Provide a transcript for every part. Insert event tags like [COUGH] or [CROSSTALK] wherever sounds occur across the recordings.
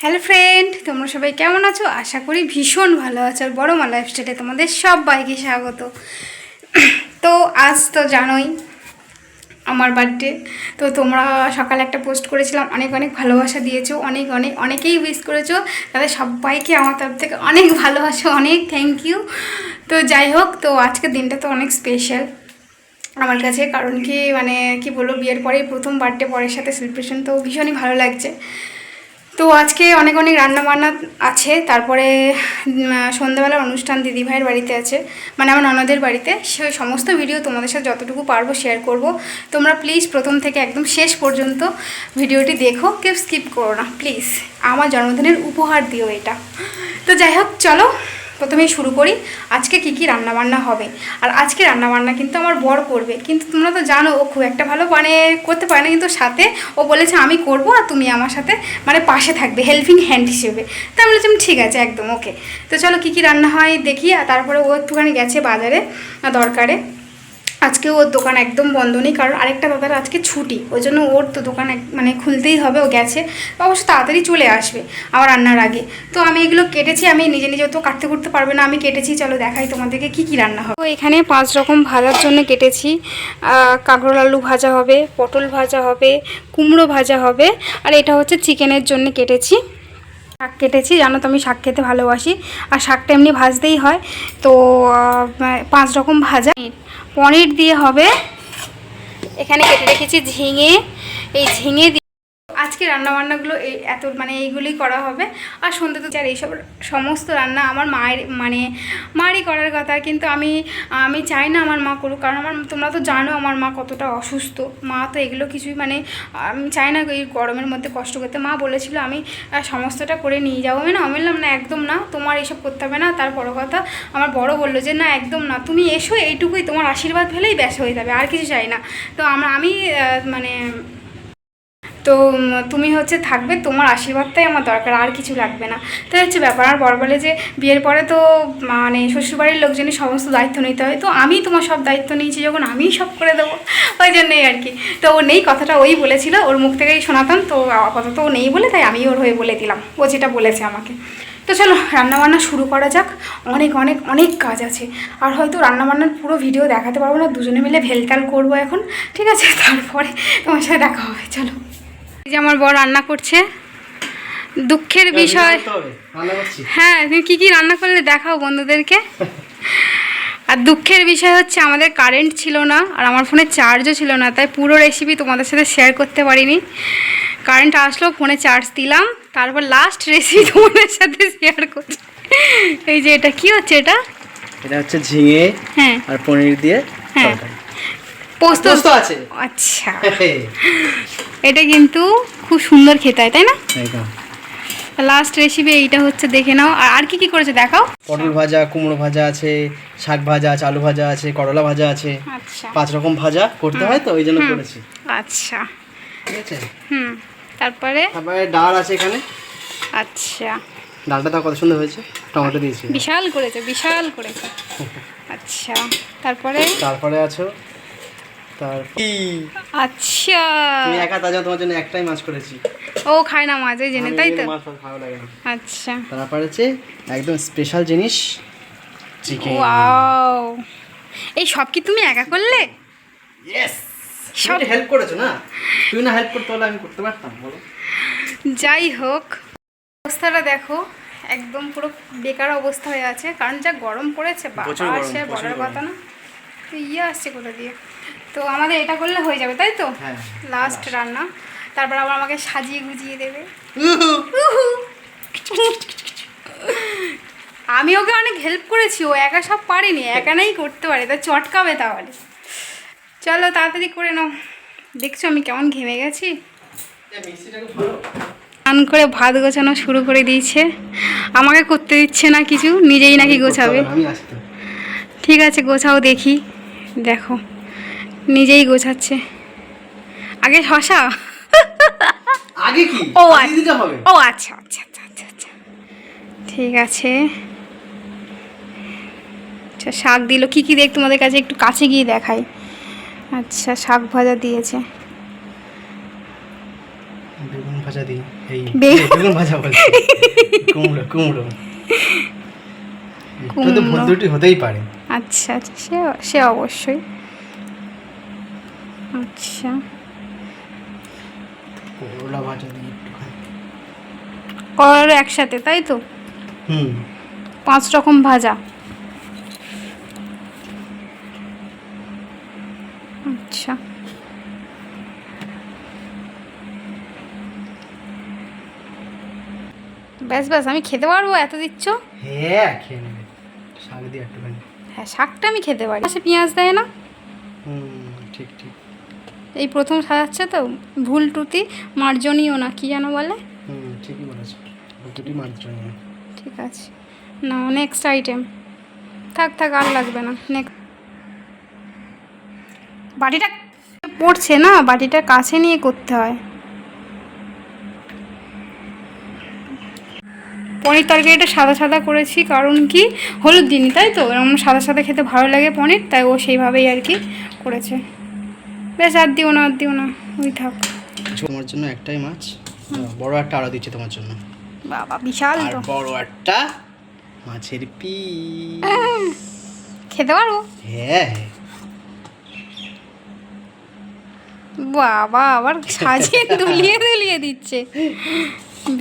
Hello friend তোমরা সবাই কেমন আছো? আশা করি ভীষণ ভালো আছো আর বড় মা লাইফস্টাইলে তোমাদের সব সবাইকে স্বাগত। [CLEARS THROAT] তো আজ তো জানোই আমার বার্থডে। তো তোমরা সকালে একটা পোস্ট করেছিলাম, অনেক অনেক ভালোবাসা দিয়েছ, অনেক অনেক, অনেকেই উইশ করেছ। তাদের সবাইকে আমার তরফ থেকে অনেক [LAUGHS] ভালোবাসা, অনেক থ্যাংক ইউ তো যাই হোক, তো আজকের দিনটা তো অনেক স্পেশাল আমার কাছে। কারণ কি মানে কি বলব, বিয়ের পরেই প্রথম বার্থডে, পরের সাথে সেলিব্রেশন তো ভীষণই ভালো লাগছে। তো আজকে অনেক অনেক রান্নাবান্না আছে, তারপরে সন্ধ্যাবেলার অনুষ্ঠান দিদিভাইয়ের বাড়িতে আছে মানে আমার ননদের বাড়িতে। সে সমস্ত ভিডিও তোমাদের সাথে যতটুকু পারব শেয়ার করব। তোমরা প্লিজ প্রথম থেকে একদম শেষ পর্যন্ত ভিডিওটি দেখো, কেউ স্কিপ করো না প্লিজ আমার জন্মদিনের উপহার দিও এটা। তো যাই হোক, চলো। প্রথমেই শুরু করি, আজকে কি কি রান্না বান্না হবে? আর আজকে রান্না বান্না কিন্তু আমার বর করবে। কিন্তু তোমরা তো জানো, ও খুব একটা ভালো মানে করতে পারে না। কিন্তু সাথে ও বলেছে, আমি করব আর তুমি আমার সাথে মানে পাশে থাকবে হেল্পিং হ্যান্ড হিসেবে। তা আমি বলেছিলাম ঠিক আছে, একদম ওকে তো চলো কি কি রান্না হয় দেখি, আর তারপরে ও একটুখানি গেছে বাজারে, দরকারে। আজকে ওর দোকান একদম বন্ধ নেই কারণ আরেকটা দাদার আজকে ছুটি ওই জন্য ওর তো দোকান মানে খুলতেই হবে ও গেছে অবশ্য তাড়াতাড়ি চলে আসবে আমার রান্নার আগে। তো আমি এগুলো কেটেছি আমি নিজে নিজে তো কাটতে করতে পারবে না আমি কেটেছি চলো দেখাই তোমাদেরকে কি কি রান্না হবে তো এখানে পাঁচ রকম ভাজার জন্য কেটেছি আহ, আলু ভাজা হবে পটল ভাজা হবে কুমড়ো ভাজা হবে আর এটা হচ্ছে চিকেনের জন্য কেটেছি। শাক কেটেছি জানো তো আমি শাক খেতে ভালোবাসি আর শাকটা এমনি ভাজতেই হয় তো পাঁচ রকম ভাজা। পনির দিয়ে হবে। এখানে কেটে রেখেছি ঝিঙে। এই ঝিঙে আজকে রান্নাবান্নাগুলো এই এত মানে এইগুলোই করা হবে। আর সন্ধ্যে তো আর এইসব সমস্ত রান্না আমার মায়ের মানে মারই করার কথা। কিন্তু আমি আমি চাই না আমার মা করুক। কারণ আমার, তোমরা তো জানো আমার মা কতটা অসুস্থ। মা তো এগুলো কিছুই মানে আমি চাই না এই গরমের মধ্যে কষ্ট করতে। মা বলেছিল, আমি সমস্তটা করে নিয়ে যাব না, আমি বললাম, না, একদম না। তোমার এইসব করতে হবে না। তার বড় কথা, আমার বড় বলল যে, না, একদম না। তুমি এসো, এইটুকুই তোমার আশীর্বাদ পেলেই ব্যাস হয়ে যাবে। আর কিছু চাই না। তো আমরা, আমি মানে তো তুমি হচ্ছে থাকবে, তোমার আশীর্বাদটাই আমার দরকার, আর কিছু লাগবে না। তো হচ্ছে ব্যাপার, আর বর বলে যে বিয়ের পরে তো মানে শ্বশুরবাড়ির লোকজনই সমস্ত দায়িত্ব নিতে হয়, তো আমি তোমার সব দায়িত্ব নিয়েছি, যখন আমিই সব করে দেবো, ওই জন্যই আর কি। তো ও নেই, কথাটা ওই বলেছিল, ওর মুখ থেকেই শোনাতাম, তো আপাতত ও নেই বলে, তাই আমি ওর হয়ে বলে দিলাম, ও যেটা বলেছে আমাকে। তো চলো, রান্নাবান্না শুরু করা যাক, অনেক অনেক অনেক কাজ আছে, আর হয়তো রান্নাবান্নার পুরো ভিডিও দেখাতে পারব না, দুজনে মিলে ভেলতাল করব এখন, ঠিক আছে? তারপরে তোমার সাথে দেখা হবে, চলো। যে আমার বর রান্না করছে। দুঃখের বিষয় হ্যাঁ তুমি কী কী রান্না করলে দেখাও বন্ধুদেরকে। আর দুঃখের বিষয় হচ্ছে আমাদের কারেন্ট ছিল না আর আমার ফোনে চার্জও ছিল না তাই পুরো রেসিপি তোমাদের সাথে শেয়ার করতে পারিনি। কারেন্ট আসলো ফোনে চার্জ দিলাম তারপর লাস্ট রেসিপি তোমাদের সাথে শেয়ার করছি। এই যে এটা কি হচ্ছে এটা? এটা হচ্ছে ঝিঙে হ্যাঁ। আর পনির দিয়ে হ্যাঁ। পোস্ত আছে। আচ্ছা। এটা কিন্তু খুব সুন্দর খেতে হয় তাই না? একদম। লাস্ট রেসিপি এইটা হচ্ছে দেখে নাও। আর কি কি করেছে দেখাও। পটল ভাজা কুমড়ো ভাজা আছে শাক ভাজা আছে আলু ভাজা আছে করলা ভাজা আছে। আচ্ছা। পাঁচ রকম ভাজা করতে হয় তো ওই জন্য করেছি। আচ্ছা। ঠিক আছে? হুম। তারপরে? তারপরে ডাল আছে এখানে। আচ্ছা। ডালটা তাও কত সুন্দর হয়েছে। টমেটো দিয়েছি। বিশাল করেছে বিশাল করেছে। [LAUGHS] আচ্ছা। তারপরে? তারপরে আছো? তার আচ্ছা। তুমি একা তাজা তোমার জন্য একটাই মাছ করেছি। ও খায় না মাঝে জেনে তাই তো? মাছ ভালো লাগে না। আচ্ছা। তারপরে হচ্ছে একদম স্পেশাল জিনিস চিকেন ওয়াও। এই সব কি তুমি একা করলে? ইয়েস সব হেল্প করেছ না? তুমি না হেল্প করতে হলে আমি করতে পারতাম বলো। যাই হোক অবস্থাটা দেখো একদম পুরো বেকার অবস্থা হয়ে আছে কারণ যা গরম পড়েছে বাবা আসে বলার কথা না। তো ইয়ে আসছে কোথা দিয়ে? তো আমাদের এটা করলে হয়ে যাবে তাই তো? হ্যাঁ লাস্ট রান্না। তারপর আবার আমাকে সাজিয়ে গুজিয়ে দেবে। আমি ওকে অনেক হেল্প করেছি ও একা সব পারেনি একা নাই করতে পারে তা চটকাবে তাহলে। চলো তাড়াতাড়ি করে নাও। দেখছ আমি কেমন ঘেমে গেছি? স্নান করে ভাত গোছানো শুরু করে দিয়েছে। আমাকে করতে দিচ্ছে না কিছু নিজেই নাকি গোছাবে। ঠিক আছে গোছাও দেখি। দেখো। নিজেই গোছাচ্ছে। আগে শশা? আগে কি? ও, আচ্ছা। ও আচ্ছা আচ্ছা আচ্ছা আচ্ছা আচ্ছা। ঠিক আছে। আচ্ছা শাক দিল। কি কি দেখ তোমাদের কাছে? একটু কাছে গিয়ে দেখাই। আচ্ছা শাক ভাজা দিয়েছে। বেগুন ভাজা দিই। এই বেগুন- ভাজা বলছি কুমড়ো কুমড়ো। একটু তো ভুল হতেই পারে। আচ্ছা আচ্ছা সে সে অবশ্যই। আচ্ছা। করলা ভাজা দিই একটুখানি। করলা একসাথে তাই তো? হুম। পাঁচ রকম ভাজা। আচ্ছা। ব্যাস ব্যাস আমি খেতে পারব এত দিচ্ছ? হ্যাঁ খেয়ে নেবে। শাক দিয়ে একটুখানি। হ্যাঁ শাকটা আমি খেতে পারি। পাশে পেঁয়াজ দেয় না? এই প্রথম সাজাচ্ছে তো ভুল টুতি মার্জনীয় না কি যেন বলে? ঠিকই বলেছ ঠিক আছে। না নেক্সট আইটেম থাক থাক আর লাগবে না নেক্সট বাটিটা পড়ছে না বাটিটা কাছে নিয়ে করতে হয়। পনির তরকারিটা সাদা সাদা করেছি কারণ কি? হলুদ দিনই তাই তো? এরকম সাদা সাদা খেতে ভালো লাগে পনির তাই ও সেইভাবেই আর কি করেছে। বেশ আর দিও না আর দিও না। ওই থাক। তোমার জন্য একটাই মাছ। বড় একটা আরও দিচ্ছি তোমার জন্য। বাবা বিশাল আর তো। বড় একটা মাছের পি খেতে পারব? হ্যাঁ। বাবা আবার সাজিয়ে দুলিয়ে দুলিয়ে দিচ্ছে।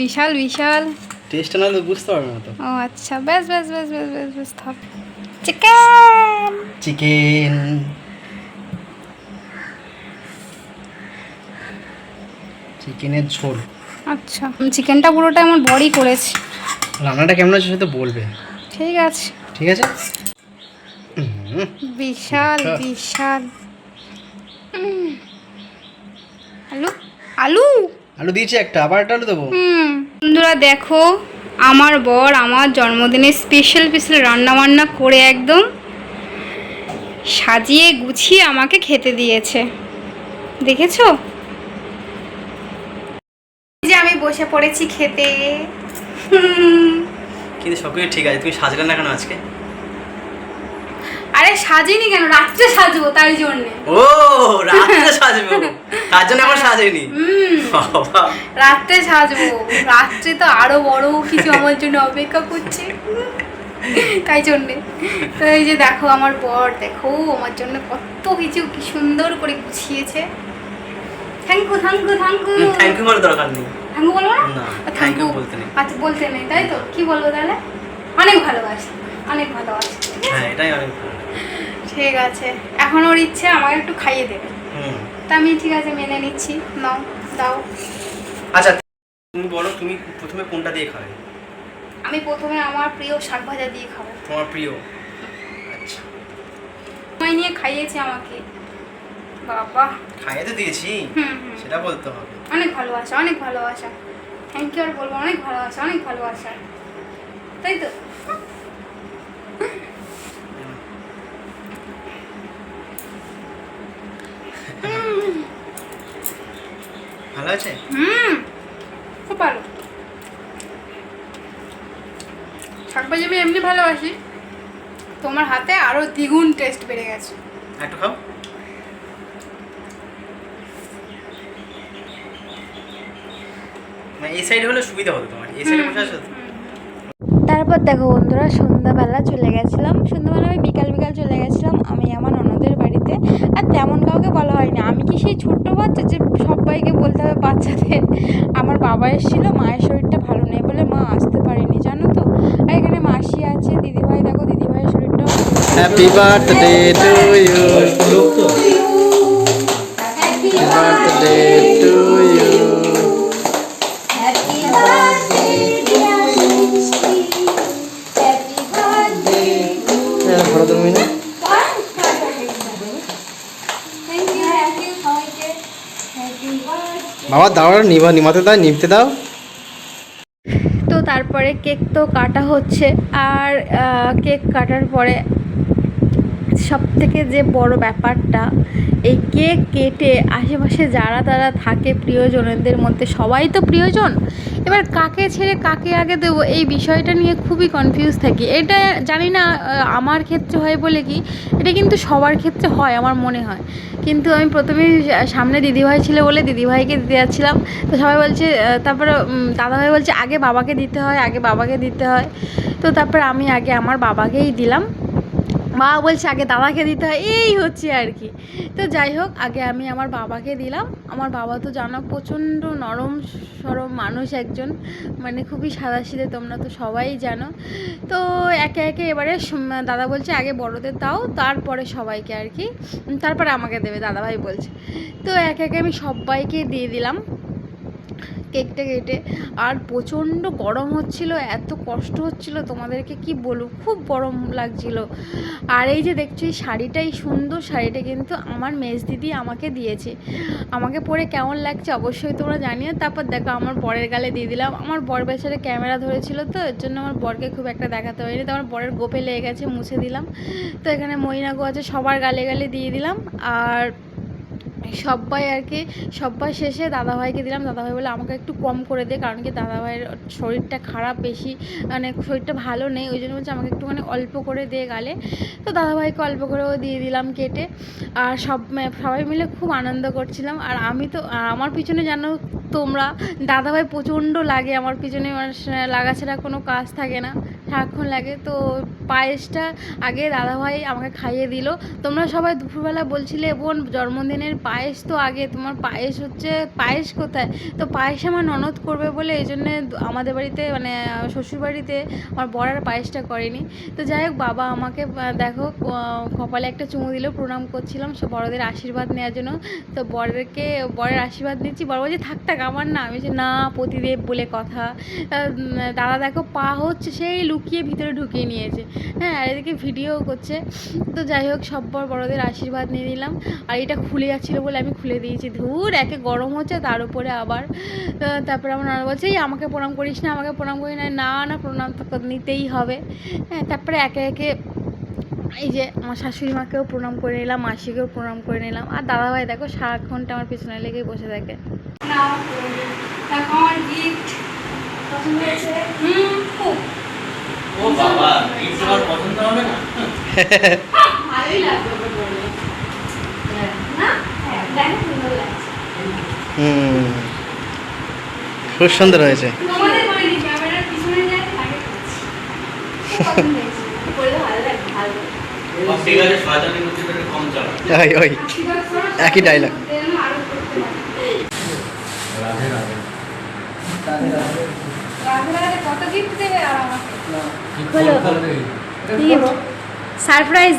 বিশাল বিশাল। টেস্টটা না তো বুঝতে পারবে না তো। ও আচ্ছা বেশ বেশ বেশ বেশ বেশ বেশ থাক। চিকেন! চিকেন। চিকেনের ঝোল। আচ্ছা। চিকেনটা পুরোটা আমার বড়ি করেছে। রান্নাটা কেমন আছে সেটা বলবে। ঠিক আছে। ঠিক আছে? বিশাল। বিশাল। আলু? আলু? আলু দিয়েছি একটা আবার একটা আলু দেবো? হুম। বন্ধুরা দেখো আমার বর আমার জন্মদিনে স্পেশাল স্পেশাল রান্না বান্না করে একদম সাজিয়ে গুছিয়ে আমাকে খেতে দিয়েছে। দেখেছ? আমি বসে পড়েছি খেতে। কিন্তু সব কিছু ঠিক আছে তুমি সাজলে না কেন আজকে? আরে সাজিনি কেন? রাত্রে সাজবো তাই জন্যে। ও রাত্রে সাজবো? তার জন্য এখন সাজেনি? রাত্রে সাজবো। রাত্রে তো আরও বড় কিছু আমার জন্য অপেক্ষা করছে। তাই জন্যে। তো এই যে দেখো আমার বর দেখো আমার জন্য কত কিছু কি সুন্দর করে গুছিয়েছে। Thank you thank you thank you thank you দরকার নেই। থ্যাংক বলব না? থ্যাংক ইউ বলতে নেই। আচ্ছা বলতে নেই তাই তো? কি বলব তাহলে? অনেক ভালোবাসি অনেক ভালোবাসি হ্যাঁ এটাই অনেক ঠিক আছে এখন ওর ইচ্ছে আমাকে একটু খাইয়ে দেবে। হুম। তা আমি ঠিক আছে মেনে নিচ্ছি। নাও দাও। আচ্ছা তুমি বলো তুমি প্রথমে কোনটা দিয়ে খাবে? আমি প্রথমে আমার প্রিয় শাক ভাজা দিয়ে খাব। তোমার প্রিয়? আচ্ছা। সময় নিয়ে খাইয়েছে আমাকে। বাবা। খাইয়ে তো দিয়েছি। সেটা বলতে হবে। অনেক ভালোবাসা অনেক ভালোবাসা। থ্যাংক ইউ আর বলব অনেক ভালোবাসা অনেক ভালোবাসা। তাই তো? [LAUGHS] ভালো আছে? হুম খুব ভালো। শাক ভাজি আমি এমনি ভালোবাসি। তোমার হাতে আরও দ্বিগুণ টেস্ট বেড়ে গেছে। একটু খাও। মানে এই সাইডে হলে সুবিধা হতো তোমার এই সাইডে বসে আছো তারপর দেখো বন্ধুরা সন্ধ্যাবেলা চলে গেছিলাম। সন্ধ্যাবেলা আমি বিকাল বিকাল চলে গেছিলাম আমি আমার অন্যদের বাড়িতে। আর তেমন কাউকে বলা হয়নি। আমি কি সেই ছোট্ট বাচ্চা যে সবাইকে বলতে হবে বাচ্চাদের? আমার বাবা এসেছিল মায়ের শরীরটা ভালো নেই বলে মা আসতে পারেনি জানো তো? আর এখানে মাসি আছে দিদিভাই দেখো দিদিভাইয়ের শরীরটাও নেই। Happy birthday to you birthday বাবা, দাও নিবা নিমাতে দাও, নিমতে দাও। তো তারপরে কেক তো কাটা হচ্ছে, আর কেক কাটার পরে সব থেকে যে বড় ব্যাপারটা এই কেক কেটে আশেপাশে যারা তারা থাকে প্রিয়জনদের মধ্যে, সবাই তো প্রিয়জন। এবার কাকে ছেড়ে কাকে আগে দেবো এই বিষয়টা নিয়ে খুবই কনফিউজ থাকি। এটা জানি না আমার ক্ষেত্রে হয় বলে কি, এটা কিন্তু সবার ক্ষেত্রে হয় আমার মনে হয়। কিন্তু আমি প্রথমে সামনে দিদিভাই ছিল বলে দিদিভাইকে দিতে যাচ্ছিলাম। তো সবাই বলছে তারপরে দাদাভাই বলছে, আগে বাবাকে দিতে হয়, আগে বাবাকে দিতে হয়। তো তারপর আমি আগে আমার বাবাকেই দিলাম। মা বলছে, আগে দাদাকে দিতে হয়। এই হচ্ছে আর কি। তো যাই হোক, আগে আমি আমার বাবাকে দিলাম। আমার বাবা তো জানো প্রচণ্ড নরম সরম মানুষ একজন। মানে খুবই সাদাসিধে তোমরা তো সবাই জানো। তো একে একে এবারে দাদা বলছে, আগে বড়দের দাও, তারপরে সবাইকে আর কি। তারপরে আমাকে দেবে, দাদাভাই বলছে। তো একে একে আমি সবাইকে দিয়ে দিলাম। কেকটা কেটে। আর প্রচণ্ড গরম হচ্ছিল, এত কষ্ট হচ্ছিল, তোমাদেরকে কি বলব? খুব গরম লাগছিল। আর এই যে দেখছ, এই শাড়িটা এই সুন্দর শাড়িটা কিন্তু আমার মেজ দিদি আমাকে দিয়েছে। আমাকে পরে কেমন লাগছে অবশ্যই তোমরা জানিও। তারপর দেখো, আমার বরের গালে দিয়ে দিলাম। আমার বর বেচারে ক্যামেরা ধরেছিল তো, এর জন্য আমার বরকে খুব একটা দেখাতে হয়নি। তো আমার বরের গোপে লেগে গেছে, মুছে দিলাম। তো এখানে মইনাগো আছে, সবার গালে গালে দিয়ে দিলাম। আর সবাই আর কি সব্বার শেষে দাদাভাইকে দিলাম। দাদাভাই বলে আমাকে একটু কম করে দে, কারণ কি দাদাভাইয়ের শরীরটা খারাপ বেশি মানে শরীরটা ভালো নেই, ওই জন্য বলছে, আমাকে একটুখানি অল্প করে দে গালে। তো দাদাভাইকে অল্প করেও দিয়ে দিলাম কেটে। আর সব সবাই মিলে খুব আনন্দ করছিলাম। আর আমি তো আমার পিছনে জানো তোমরা, দাদাভাই প্রচণ্ড লাগে, আমার পিছনে মানে সে- লাগা ছাড়া কোনো কাজ থাকে না। সারাক্ষণ লাগে। তো পায়েসটা আগে দাদাভাই আমাকে খাইয়ে দিল। তোমরা সবাই দুপুরবেলা বলছিলে বোন জন্মদিনের পায়েস তো আগে। তোমার পায়েস হচ্ছে পায়েস কোথায়? তো পায়েস আমার ননদ করবে বলে এই জন্যে আমাদের বাড়িতে মানে শ্বশুরবাড়িতে আমার বর আর পায়েসটা করেনি। তো যাই হোক বাবা আমাকে দেখো কপালে একটা চুমু দিল প্রণাম করছিলাম। সব বড়দের আশীর্বাদ নেওয়ার জন্য। তো বরেরকে বরের আশীর্বাদ নিচ্ছি। বড় বলছে থাক থাক আমার না। আমি বলছি, না প্রতিদেব বলে কথা। দাদা দেখো পা হচ্ছে সেই লুকিয়ে ভিতরে ঢুকিয়ে নিয়েছে। হ্যাঁ আর এদিকে ভিডিও করছে। তো যাই হোক সব বড় বড়দের আশীর্বাদ নিয়ে নিলাম। আর এটা খুলে যাচ্ছিল বলে আমি খুলে দিয়েছি। ধুর একে গরম হচ্ছে তার উপরে আবার। তারপরে আমার নানা বলছে এই আমাকে প্রণাম করিস না আমাকে প্রণাম করি না। না না প্রণাম তো নিতেই হবে। হ্যাঁ তারপরে একে একে এই যে আমার শাশুড়ি মাকেও প্রণাম করে নিলাম মাসিকেও প্রণাম করে নিলাম। আর দাদাভাই দেখো সারাক্ষণটা আমার পেছনে লেগেই বসে থাকে। নাও দেখো আমার গিফট পছন্দ হয়েছে? হুম খুব। ও বাবা এই তোমার পছন্দ হবে না। ভালোই লাগবে না? হ্যাঁ সুন্দর লাগছে। হুম। খুব সুন্দর হয়েছে। একই রাধে। রাধে রাধে। গিফট। সারপ্রাইজ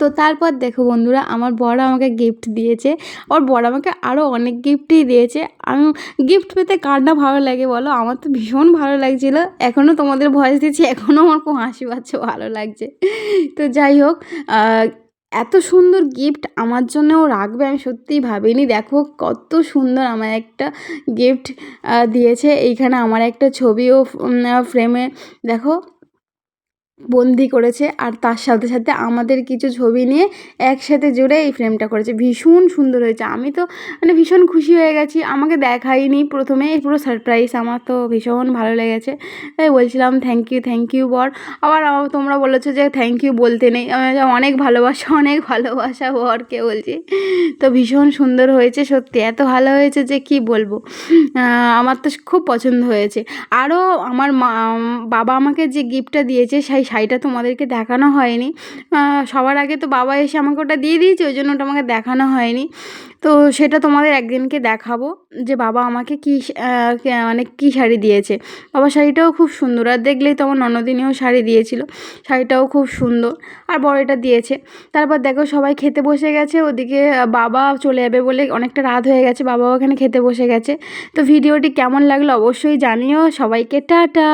তো তারপর দেখো বন্ধুরা, আমার বড় আমাকে গিফট দিয়েছে। ওর বড় আমাকে আরও অনেক গিফটই দিয়েছে। আমি গিফট পেতে কার না ভালো লাগে বলো? আমার তো ভীষণ ভালো লাগছিল। এখনও তোমাদের ভয়েস দিচ্ছি এখনও আমার খুব হাসি পাচ্ছে, ভালো লাগছে। তো যাই হোক এত সুন্দর গিফট আমার জন্যও রাখবে, আমি সত্যিই ভাবিনি। দেখো কত সুন্দর আমার একটা গিফট দিয়েছে। এইখানে আমার একটা ছবিও ফ্রেমে দেখো বন্দি করেছে আর তার সাথে সাথে আমাদের কিছু ছবি নিয়ে একসাথে জুড়ে এই ফ্রেমটা করেছে। ভীষণ সুন্দর হয়েছে। আমি তো মানে ভীষণ খুশি হয়ে গেছি। আমাকে দেখাইনি প্রথমে। পুরো সারপ্রাইজ আমার তো ভীষণ ভালো লেগেছে। তাই বলছিলাম থ্যাংক ইউ থ্যাংক ইউ বর। আবার আমার তোমরা বলেছ যে থ্যাংক ইউ বলতে নেই। অনেক ভালোবাসা অনেক ভালোবাসা বরকে, বলছি। তো ভীষণ সুন্দর হয়েছে, সত্যি। এত ভালো হয়েছে যে কি বলব? আমার তো খুব পছন্দ হয়েছে। আরও আমার মা, বাবা আমাকে যে গিফটটা দিয়েছে, সেই শাড়িটা তোমাদেরকে দেখানো হয়নি। সবার আগে তো বাবা এসে আমাকে ওটা দিয়ে দিয়েছে, ওই জন্য ওটা আমাকে দেখানো হয়নি। তো সেটা তোমাদের একদিনকে দেখাবো যে বাবা আমাকে কী মানে কী শাড়ি দিয়েছে। বাবা শাড়িটাও খুব সুন্দর, আর দেখলেই তো আমার ননদিনীও শাড়ি দিয়েছিল। শাড়িটাও খুব সুন্দর, আর বড় এটা দিয়েছে। তারপর দেখো সবাই খেতে বসে গেছে, ওদিকে বাবা চলে যাবে বলে অনেকটা রাত হয়ে গেছে, বাবাও ওখানে খেতে বসে গেছে। তো ভিডিওটি কেমন লাগল অবশ্যই জানিও, সবাইকে টাটা।